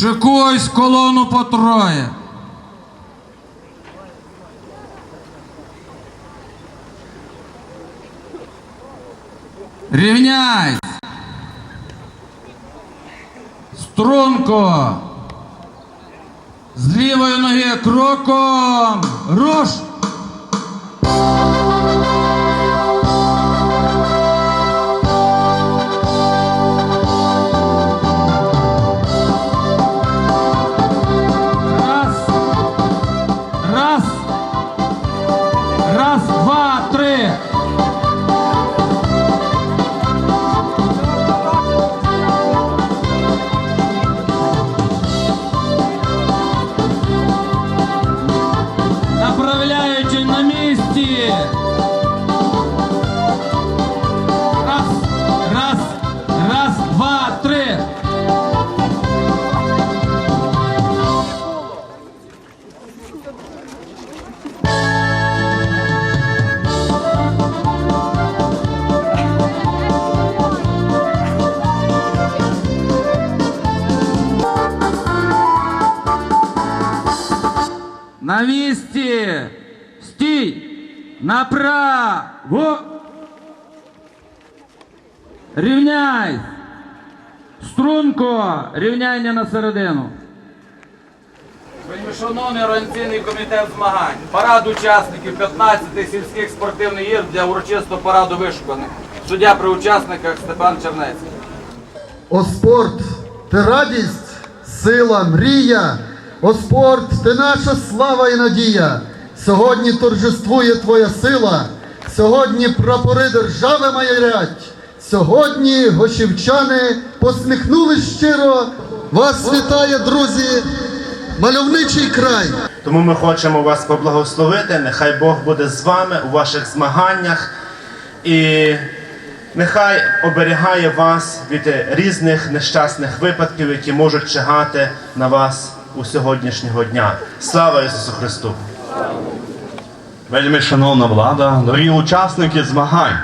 Шикуйсь колону по троє. Рівняй. Струнко. З лівої ноги кроком. Руш. Рівняння на середину. Шановний організаційний комітет змагань, парад учасників 15 сільських спортивних ігор для урочистого параду вишуканих. Суддя при учасниках Степан Чернець. О спорт, ти радість, сила, мрія. О спорт, ти наша слава і надія. Сьогодні торжествує твоя сила. Сьогодні прапори держави майорять. Сьогодні гощівчани посміхнули щиро. Вас вітає, друзі, мальовничий край. Тому ми хочемо вас поблагословити. Нехай Бог буде з вами у ваших змаганнях і нехай оберігає вас від різних нещасних випадків, які можуть чигати на вас у сьогоднішнього дня. Слава Ісусу Христу! Вельми шановна влада, дорогі учасники змагань.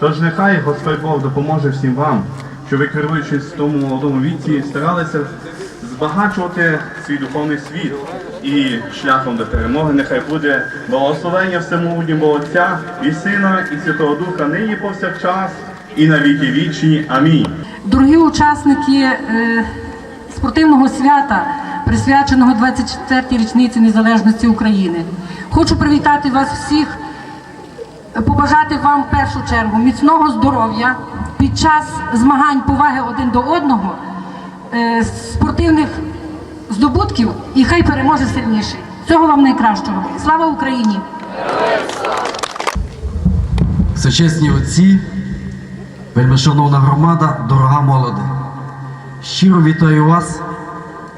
Тож нехай Господь Бог допоможе всім вам, що ви керуючись в тому молодому віці, старалися збагачувати свій духовний світ і шляхом до перемоги нехай буде благословення всемогутнього Отця і Сина, і Святого Духа нині повсякчас і на віки вічні. Амінь. Дорогі учасники е, спортивного свята, присвяченого 24-й річниці незалежності України, хочу привітати вас всіх, побажати вам в першу чергу міцного здоров'я під час змагань поваги один до одного, е, спортивних здобутків і хай переможе сильніший. Всього вам найкращого. Слава Україні! Всечесні отці, вельмишановна громада, дорога молоде. Щиро вітаю вас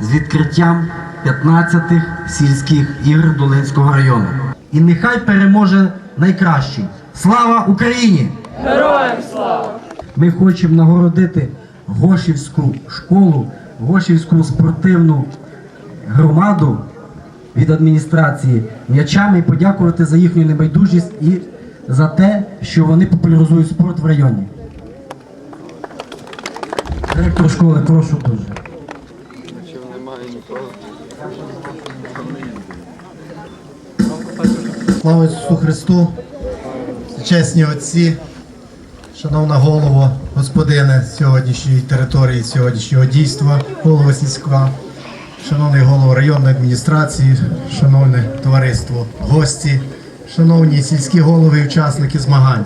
з відкриттям 15-х сільських ігор Долинського району. І нехай переможе найкращий. Слава Україні! Героям слава! Ми хочемо нагородити Гошівську школу, Гошівську спортивну громаду від адміністрації м'ячами і подякувати за їхню небайдужість і за те, що вони популяризують спорт в районі. Директор школи, прошу дуже. Слава Ісусу Христу, чесні отці, шановна голово, господине сьогоднішньої території, сьогоднішнього дійства, голова сільська, шановний голова районної адміністрації, шановне товариство, гості, шановні сільські голови і учасники змагань.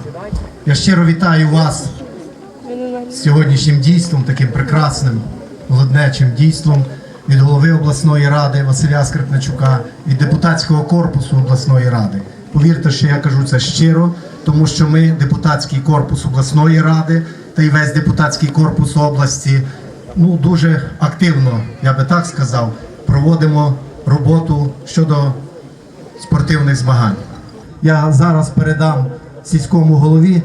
Я щиро вітаю вас з сьогоднішнім дійством, таким прекрасним, молоднечим дійством від голови обласної ради Василя Скрипначука, від депутатського корпусу обласної ради. Повірте, що я кажу це щиро, тому що ми, депутатський корпус обласної ради та й весь депутатський корпус області, ну дуже активно, я би так сказав, проводимо роботу щодо спортивних змагань. Я зараз передам сільському голові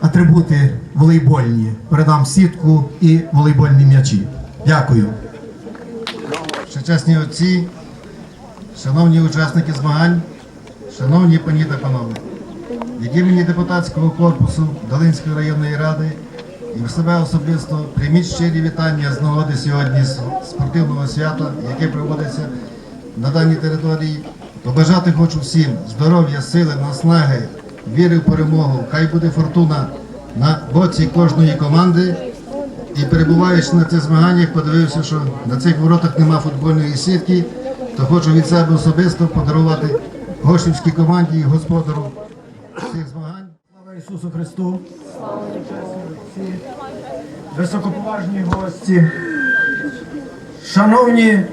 атрибути волейбольні. Передам сітку і волейбольні м'ячі. Дякую. Чесні отці, шановні учасники змагань, шановні пані та панове, від імені депутатського корпусу Долинської районної ради і в себе особисто прийміть щирі вітання з нагоди сьогодні спортивного свята, яке проводиться на даній території. Побажати хочу всім здоров'я, сили, наснаги, віри в перемогу. Хай буде фортуна на боці кожної команди. І перебуваючи на цих змаганнях, подивився, що на цих воротах нема футбольної сітки, то хочу від себе особисто подарувати Гошівській команді і господару цих змагань. Слава Ісусу Христу! Високоповажні гості, шановні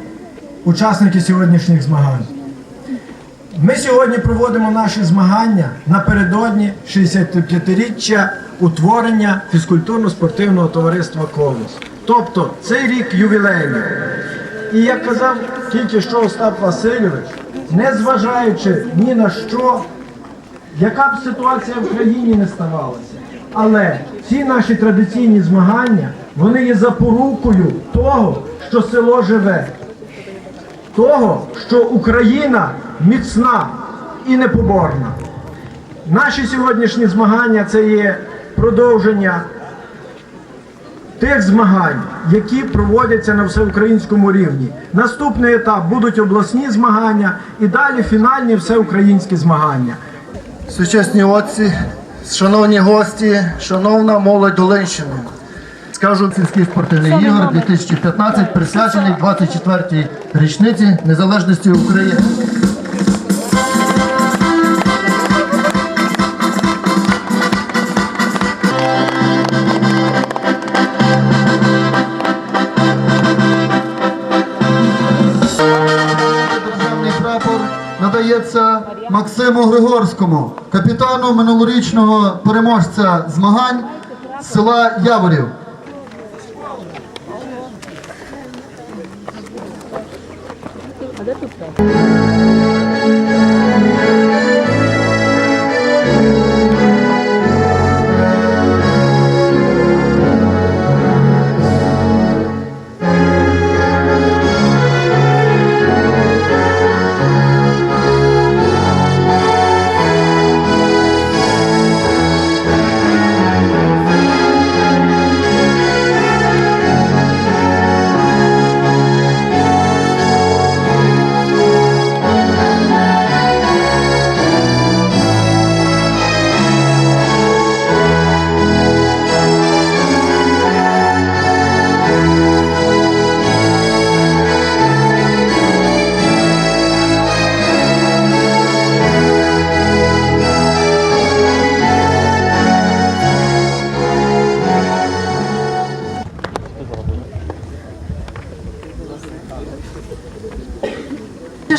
учасники сьогоднішніх змагань. Ми сьогодні проводимо наші змагання напередодні 65-річчя утворення фізкультурно-спортивного товариства Колос. Тобто цей рік ювілейний. І як казав тільки що Остап Васильович, незважаючи ні на що, яка б ситуація в країні не ставалася. Але ці наші традиційні змагання вони є запорукою того, що село живе, того, що Україна міцна і непоборна. Наші сьогоднішні змагання це є продовження тих змагань, які проводяться на всеукраїнському рівні. Наступний етап будуть обласні змагання і далі фінальні всеукраїнські змагання. Сучасні отці, шановні гості, шановна молодь Долинщини. Скажу сільський спортивний ігор 2015 присвячений 24-й річниці незалежності України. Надається Максиму Григорському, капітану минулорічного переможця змагань села Яворів.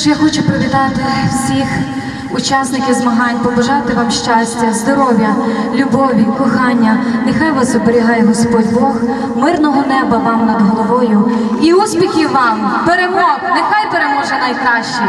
Тож я хочу привітати всіх учасників змагань, побажати вам щастя, здоров'я, любові, кохання. Нехай вас оберігає Господь Бог, мирного неба вам над головою і успіхів вам, перемог! Нехай переможе найкращий.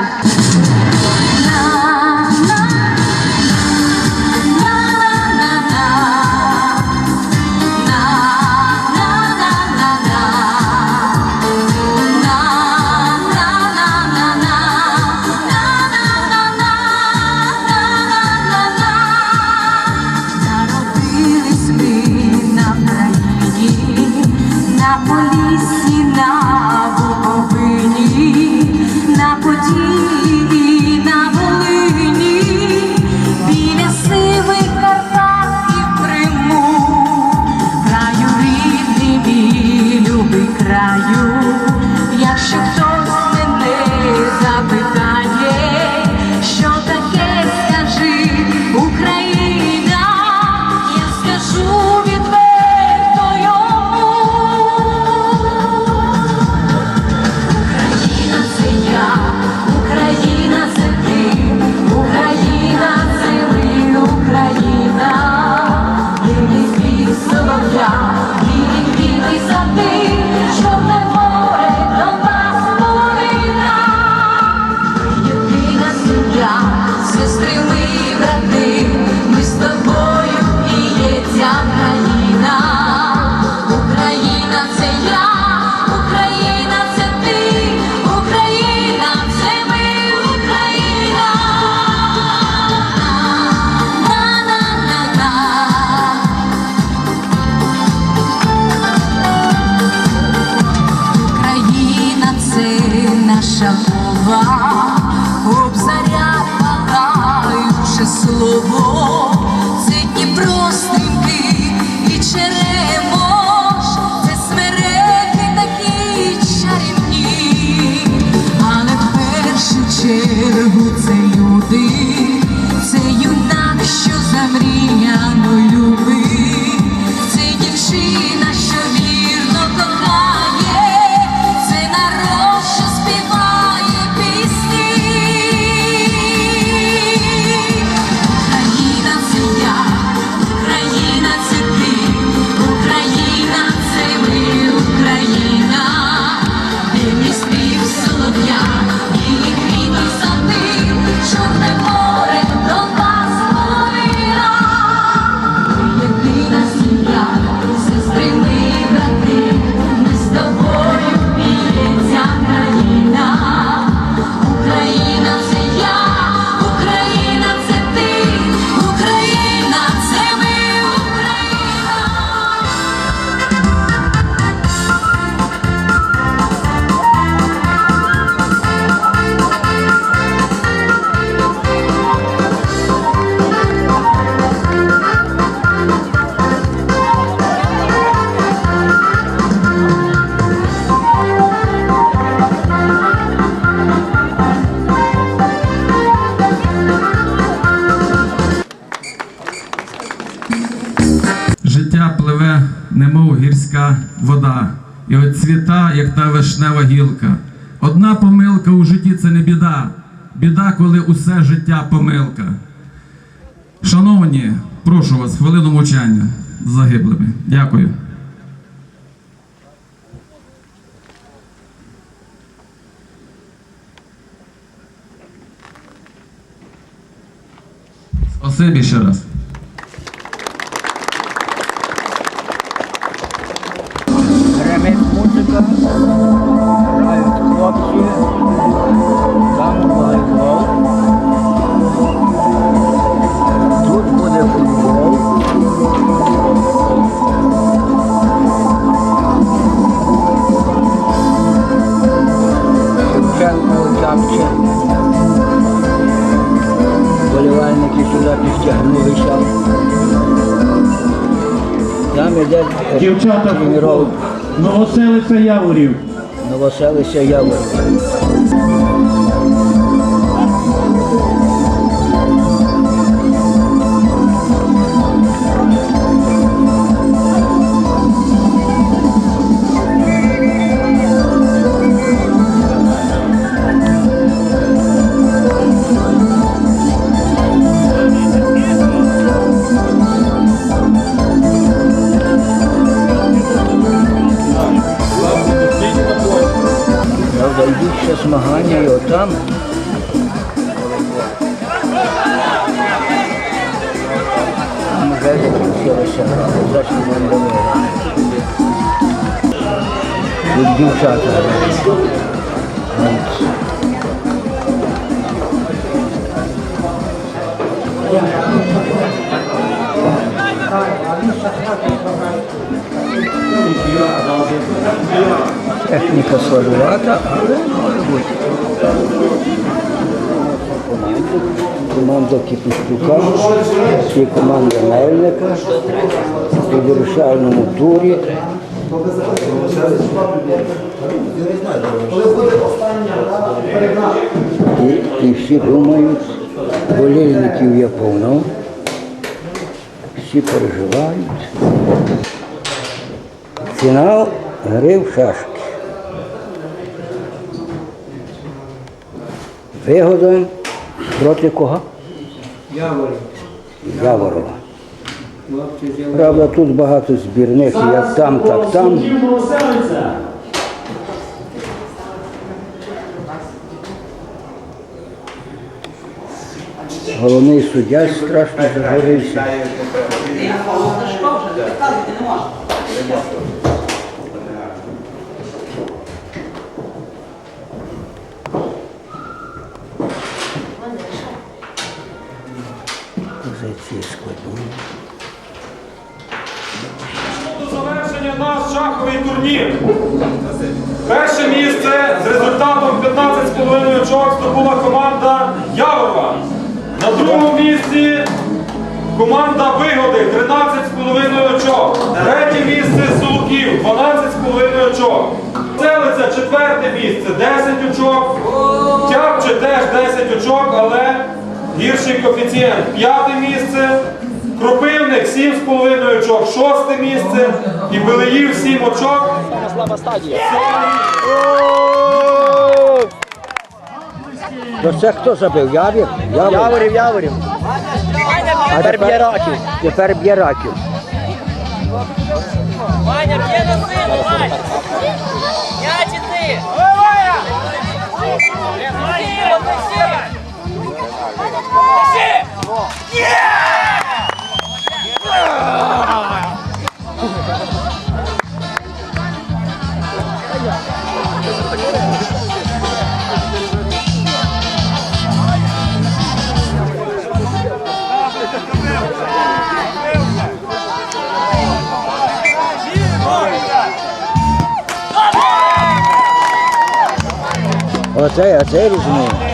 Немов вода, і от цвіта, як та вишнева гілка. Одна помилка у житті це не біда. Біда, коли усе життя помилка. Шановні, прошу вас, хвилину мовчання з загиблими. Дякую. Спасибі ще раз. Дівчата, новоселиця Яворів. Новоселище Явор. Техніка слабувата, але може бути. Команда Кіпустюка, і команда Мельника у вирішальному турі. І, і всі думають, болільників є повно, всі переживають. Фінал гри в шашки. Вигода проти кого? Яворова. Правда, тут багато збірних, як там, так там. Головний суддя страшно загорівся. Позиції складні. Завершення наш шаховий турнір. Перше місце з результатом 15,5 очок здобула команда Яворова. На другому місці команда Вигоди 13,5 очок. Третє місце Сулуків 12,5 очок. Селиця четверте місце 10 очок. Тяпче теж 10 очок, але гірший коефіцієнт. П'яте місце. Кропивник 7,5 очок, шосте місце. І Белеїв 7 очок. То це хто забив? Явір? Яворів, Яворів. А тепер б'є раків. Тепер б'є раків. Ваня, б'є на силу, Вань! М'яч іди! Оце, оце різний.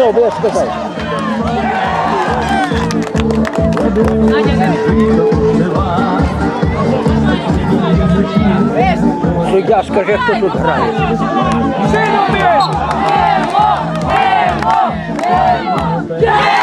Виграв, ви сказав? Суддя, скажи, хто тут грає. Лови,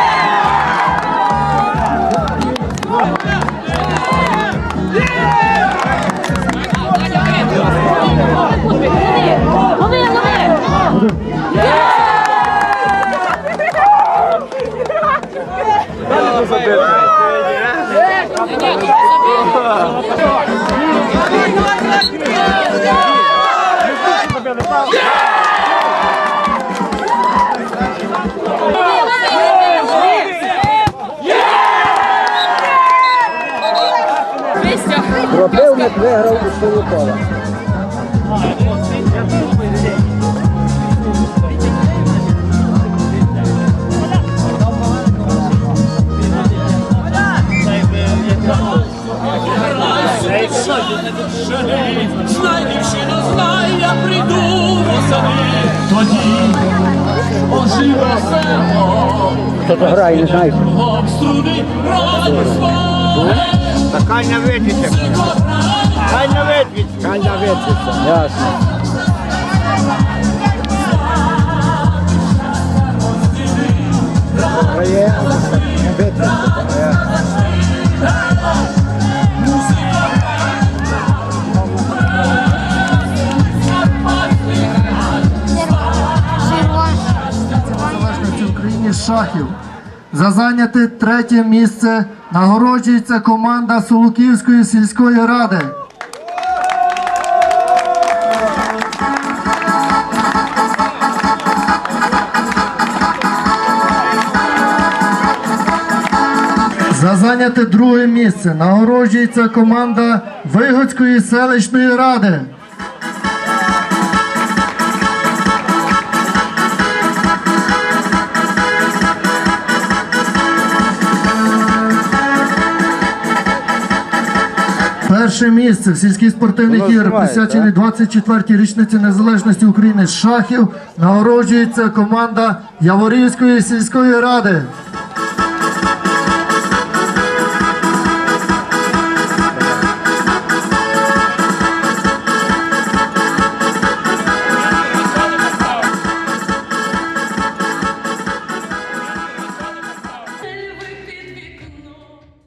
Кропивник виграв у Солокова. Знай, дівчино, знай, я прийду восени. Тоді оживе село, Хто то грає, не знаєте? кругом струни радість Та хай не витріться. Хай не витріться. Хай не витріться. Ясно. Шахів. За зайняте третє місце нагороджується команда Сулуківської сільської ради. За зайняте друге місце нагороджується команда Вигодської селищної ради. Перше місце в сільських спортивних іграх, присвячений 24-й річниці незалежності України з шахів, нагороджується команда Яворівської сільської ради.